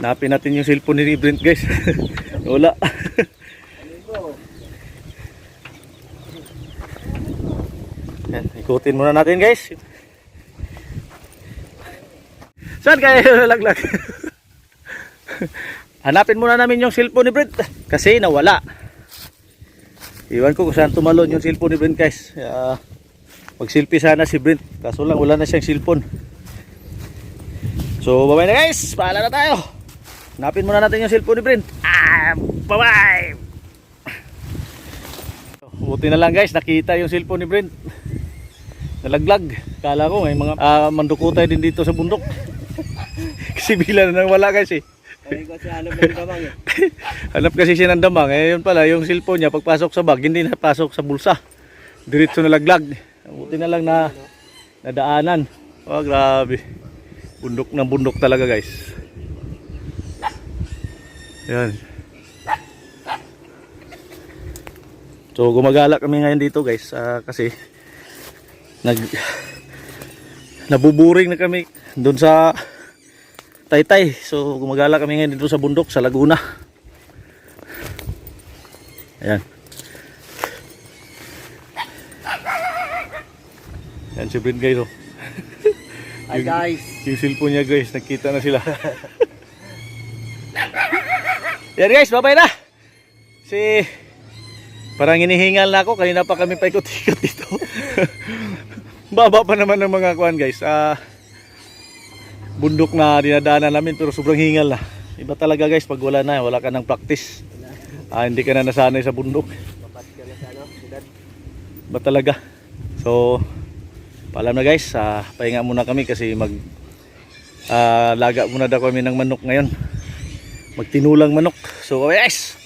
Hanapin natin yung cellphone ni Brent guys. Wala. Yan, ikutin muna natin guys. Saan kayo nalaglag? Hanapin muna namin yung cellphone ni Brent kasi nawala. Iwan ko kung saan tumalon yung cellphone ni Brent guys. Uh, Mag-selfie sana si Brent kaso lang wala na siyang cellphone. So bye-bye na guys. Paalam na tayo. Hanapin muna natin yung cellphone ni Brent. Ah, bye-bye. Buti na lang guys, nakita yung cellphone ni Brent. Nalaglag. Kala ko may mga ah, mandukutay din dito sa bundok. Kasi bila na wala guys eh. Eh. Hanap kasi siya ng damang. Eh, yun pala, yung cellphone niya, pagpasok sa bag, hindi napasok sa bulsa. Diretso na laglag. Buti na lang na nadaanan. Oh, grabe. Bundok ng bundok talaga, guys. Yan. So, gumagala kami ngayon dito, guys. ah, kasi, nag, nabuburing na kami doon sa Taytay. So gumagala kami ngayon dito sa bundok sa Laguna. Ayan. Ayan si Brent guys oh. Hi guys. Yung cellphone niya guys, nakita na sila. Yan guys, bye-bye na. Si parang inihingal na ako, kanina pa kami paikot-ikot dito. Baba pa naman ng mga kuan guys. Ah bundok na dinadaanan namin pero sobrang hingal na. Iba talaga guys pag wala na, wala ka ng practice. Ah, hindi ka na nasanay sa bundok. Ba talaga? So, paalam na guys, ah, pahinga muna kami kasi mag ah, laga muna daw kami ng manok ngayon. Magtinulang manok. So, guys,